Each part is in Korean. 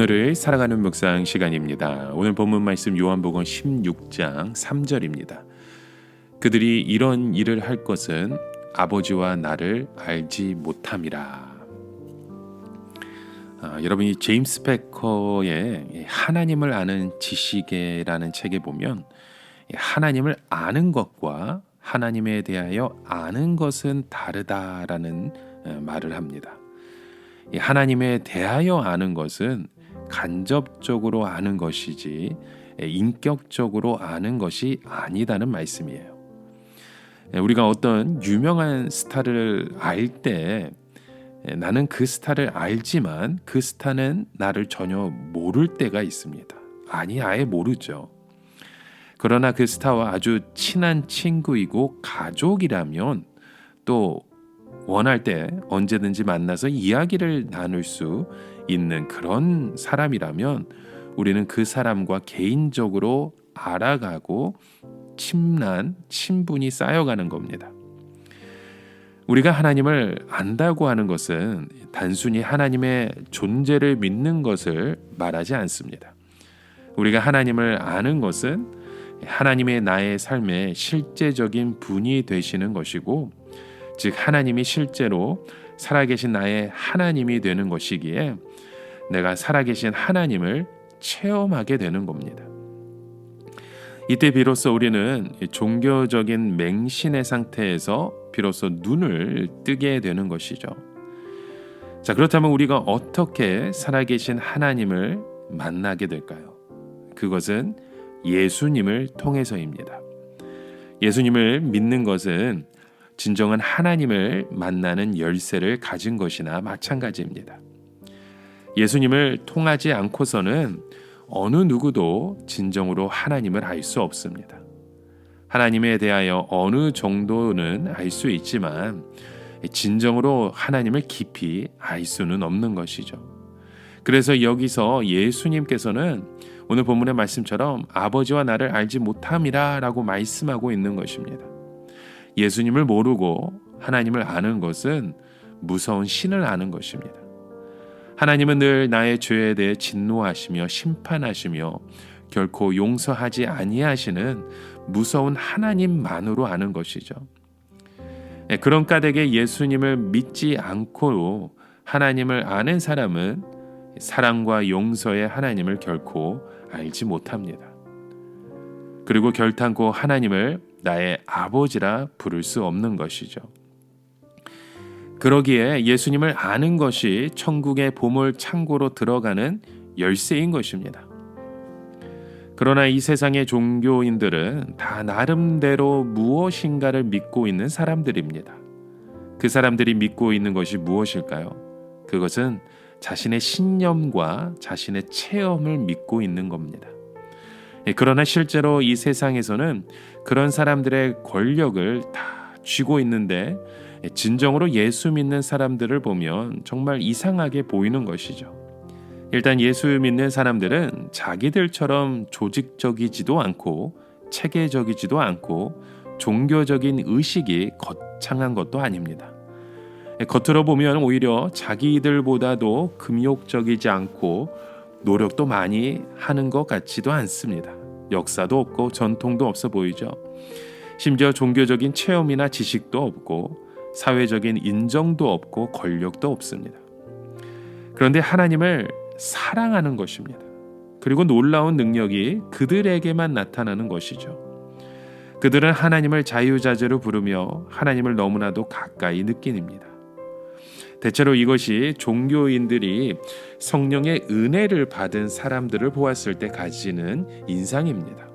오늘을 살아가는 묵상 시간입니다. 오늘 본문 말씀 요한복음 16장 3절입니다. 그들이 이런 일을 할 것은 아버지와 나를 알지 못함이라. 아, 여러분이 제임스 패커의 하나님을 아는 지식에라는 책에 보면 하나님을 아는 것과 하나님에 대하여 아는 것은 다르다라는 어, 말을 합니다. 하나님에 대하여 아는 것은 간접적으로 아는 것이지 인격적으로 아는 것이 아니다는 말씀이에요. 우리가 어떤 유명한 스타를 알 때 나는 그 스타를 알지만 그 스타는 나를 전혀 모를 때가 있습니다. 아니, 아예 모르죠. 그러나 그 스타와 아주 친한 친구이고 가족이라면 또 원할 때 언제든지 만나서 이야기를 나눌 수 있는 그런 사람이라면 우리는 그 사람과 개인적으로 알아가고 침난, 친분이 쌓여가는 겁니다. 우리가 하나님을 안다고 하는 것은 단순히 하나님의 존재를 믿는 것을 말하지 않습니다. 우리가 하나님을 아는 것은 하나님의 나의 삶의 실제적인 분이 되시는 것이고, 즉, 하나님이 실제로 살아계신 나의 하나님이 되는 것이기에 내가 살아계신 하나님을 체험하게 되는 겁니다. 이때 비로소 우리는 종교적인 맹신의 상태에서 비로소 눈을 뜨게 되는 것이죠. 자, 그렇다면 우리가 어떻게 살아계신 하나님을 만나게 될까요? 그것은 예수님을 통해서입니다. 예수님을 믿는 것은 진정한 하나님을 만나는 열쇠를 가진 것이나 마찬가지입니다. 예수님을 통하지 않고서는 어느 누구도 진정으로 하나님을 알 수 없습니다. 하나님에 대하여 어느 정도는 알 수 있지만 진정으로 하나님을 깊이 알 수는 없는 것이죠. 그래서 여기서 예수님께서는 오늘 본문의 말씀처럼 아버지와 나를 알지 못함이라 라고 말씀하고 있는 것입니다. 예수님을 모르고 하나님을 아는 것은 무서운 신을 아는 것입니다. 하나님은 늘 나의 죄에 대해 진노하시며 심판하시며 결코 용서하지 아니하시는 무서운 하나님만으로 아는 것이죠. 예, 그런 까닭에 예수님을 믿지 않고 하나님을 아는 사람은 사랑과 용서의 하나님을 결코 알지 못합니다. 그리고 결탄코 하나님을 나의 아버지라 부를 수 없는 것이죠. 그러기에 예수님을 아는 것이 천국의 보물 창고로 들어가는 열쇠인 것입니다. 그러나 이 세상의 종교인들은 다 나름대로 무엇인가를 믿고 있는 사람들입니다. 그 사람들이 믿고 있는 것이 무엇일까요? 그것은 자신의 신념과 자신의 체험을 믿고 있는 겁니다. 예, 그러나 실제로 이 세상에서는 그런 사람들의 권력을 다 쥐고 있는데 진정으로 예수 믿는 사람들을 보면 정말 이상하게 보이는 것이죠. 일단 예수 믿는 사람들은 자기들처럼 조직적이지도 않고 체계적이지도 않고 종교적인 의식이 거창한 것도 아닙니다. 겉으로 보면 오히려 자기들보다도 금욕적이지 않고 노력도 많이 하는 것 같지도 않습니다. 역사도 없고 전통도 없어 보이죠. 심지어 종교적인 체험이나 지식도 없고 사회적인 인정도 없고 권력도 없습니다. 그런데 하나님을 사랑하는 것입니다. 그리고 놀라운 능력이 그들에게만 나타나는 것이죠. 그들은 하나님을 자유자재로 부르며 하나님을 너무나도 가까이 느끼니다 대체로 이것이 종교인들이 성령의 은혜를 받은 사람들을 보았을 때 가지는 인상입니다.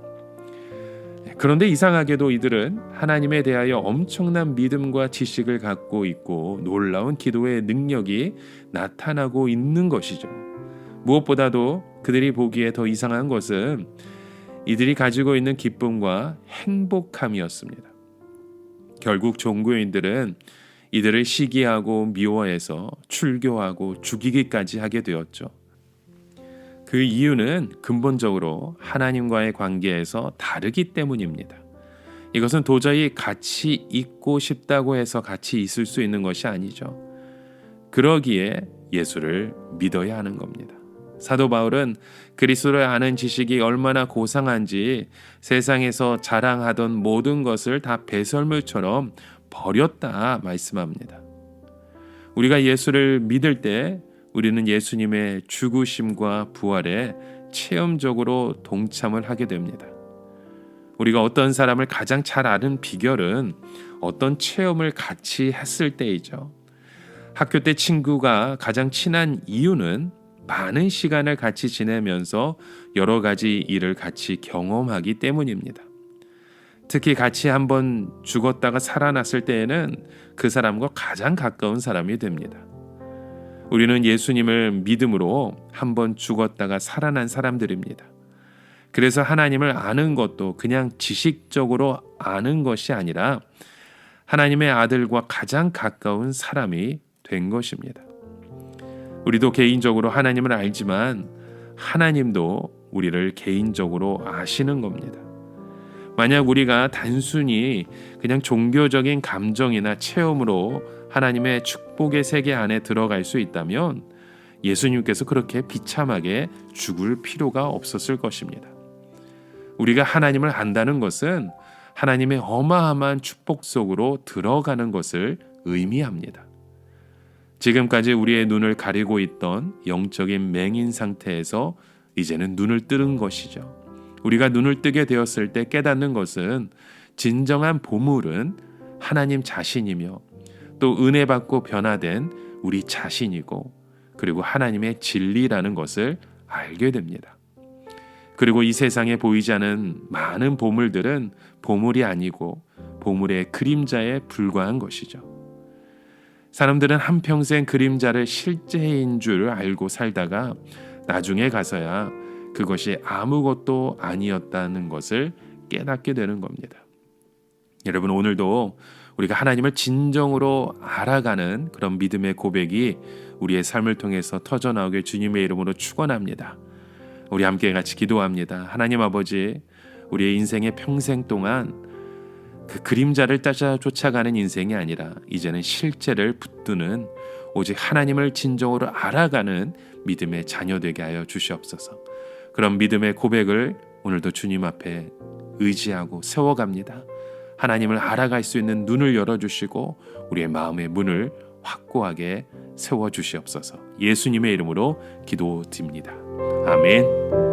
그런데 이상하게도 이들은 하나님에 대하여 엄청난 믿음과 지식을 갖고 있고 놀라운 기도의 능력이 나타나고 있는 것이죠. 무엇보다도 그들이 보기에 더 이상한 것은 이들이 가지고 있는 기쁨과 행복함이었습니다. 결국 종교인들은 이들을 시기하고 미워해서 출교하고 죽이기까지 하게 되었죠. 그 이유는 근본적으로 하나님과의 관계에서 다르기 때문입니다. 이것은 도저히 같이 있고 싶다고 해서 같이 있을 수 있는 것이 아니죠. 그러기에 예수를 믿어야 하는 겁니다. 사도 바울은 그리스도를 아는 지식이 얼마나 고상한지 세상에서 자랑하던 모든 것을 다 배설물처럼 버렸다 말씀합니다. 우리가 예수를 믿을 때 우리는 예수님의 죽으심과 부활에 체험적으로 동참을 하게 됩니다. 우리가 어떤 사람을 가장 잘 아는 비결은 어떤 체험을 같이 했을 때이죠. 학교 때 친구가 가장 친한 이유는 많은 시간을 같이 지내면서 여러 가지 일을 같이 경험하기 때문입니다. 특히 같이 한번 죽었다가 살아났을 때에는 그 사람과 가장 가까운 사람이 됩니다. 우리는 예수님을 믿음으로 한번 죽었다가 살아난 사람들입니다. 그래서 하나님을 아는 것도 그냥 지식적으로 아는 것이 아니라 하나님의 아들과 가장 가까운 사람이 된 것입니다. 우리도 개인적으로 하나님을 알지만 하나님도 우리를 개인적으로 아시는 겁니다. 만약 우리가 단순히 그냥 종교적인 감정이나 체험으로 하나님의 축복의 세계 안에 들어갈 수 있다면 예수님께서 그렇게 비참하게 죽을 필요가 없었을 것입니다. 우리가 하나님을 안다는 것은 하나님의 어마어마한 축복 속으로 들어가는 것을 의미합니다. 지금까지 우리의 눈을 가리고 있던 영적인 맹인 상태에서 이제는 눈을 뜨는 것이죠. 우리가 눈을 뜨게 되었을 때 깨닫는 것은 진정한 보물은 하나님 자신이며 또 은혜 받고 변화된 우리 자신이고 그리고 하나님의 진리라는 것을 알게 됩니다. 그리고 이 세상에 보이지 않은 많은 보물들은 보물이 아니고 보물의 그림자에 불과한 것이죠. 사람들은 한평생 그림자를 실제인 줄 알고 살다가 나중에 가서야 그것이 아무것도 아니었다는 것을 깨닫게 되는 겁니다. 여러분 오늘도 우리가 하나님을 진정으로 알아가는 그런 믿음의 고백이 우리의 삶을 통해서 터져 나오길 주님의 이름으로 축원합니다. 우리 함께 같이 기도합니다. 하나님 아버지, 우리의 인생의 평생 동안 그 그림자를 따라 쫓아가는 인생이 아니라 이제는 실제를 붙드는 오직 하나님을 진정으로 알아가는 믿음의 자녀 되게 하여 주시옵소서. 그런 믿음의 고백을 오늘도 주님 앞에 의지하고 세워갑니다. 하나님을 알아갈 수 있는 눈을 열어주시고 우리의 마음의 문을 확고하게 세워 주시옵소서. 예수님의 이름으로 기도드립니다. 아멘.